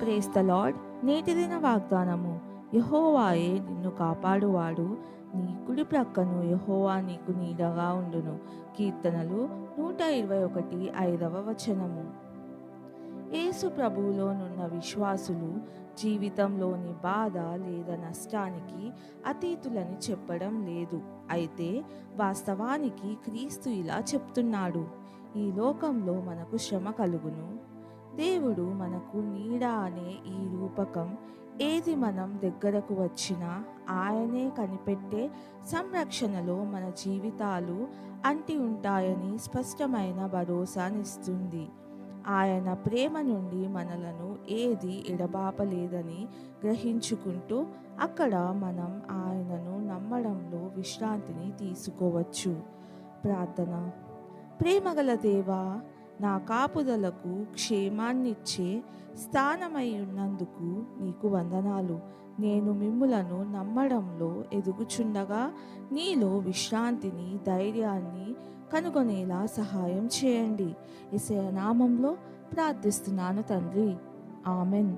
Praise the నేటి దిన వాగ్దానము. యహోవాయే నిన్ను కాపాడువాడు. నీ కుడి ప్రక్కను యహోవా నీకు నీడగా ఉండును. కీర్తనలు నూట ఇరవై ఒకటి ఐదవ వచనము. యేసు ప్రభువులోనున్న విశ్వాసులు జీవితంలోని బాధ లేదా నష్టానికి అతీతులని చెప్పడం లేదు. అయితే వాస్తవానికి క్రీస్తు ఇలా చెప్తున్నాడు. ఈ లోకంలో మనకు శ్రమ కలుగును. దేవుడు మనకు నీడ అనే ఈ రూపకం ఏది మనం దగ్గరకు వచ్చినా ఆయనే కనిపెట్టే సంరక్షణలో మన జీవితాలు అంటి ఉంటాయని స్పష్టమైన భరోసానిస్తుంది ఆయన ప్రేమ నుండి మనలను ఏది ఎడబాపలేదని గ్రహించుకుంటూ అక్కడ మనం ఆయనను నమ్మడంలో విశ్రాంతిని తీసుకోవచ్చు. ప్రార్థన. ప్రేమగల దేవా నా కాపుదలకు క్షేమాన్నిచ్చే స్థానమై ఉన్నందుకు నీకు వందనాలు. నేను మిమ్ములను నమ్మడంలో ఎదుగుచుండగా నీలో విశ్రాంతిని ధైర్యాన్ని కనుగొనేలా సహాయం చేయండి. ఇసే నామంలో ప్రార్థిస్తున్నాను తండ్రి. ఆమెన్.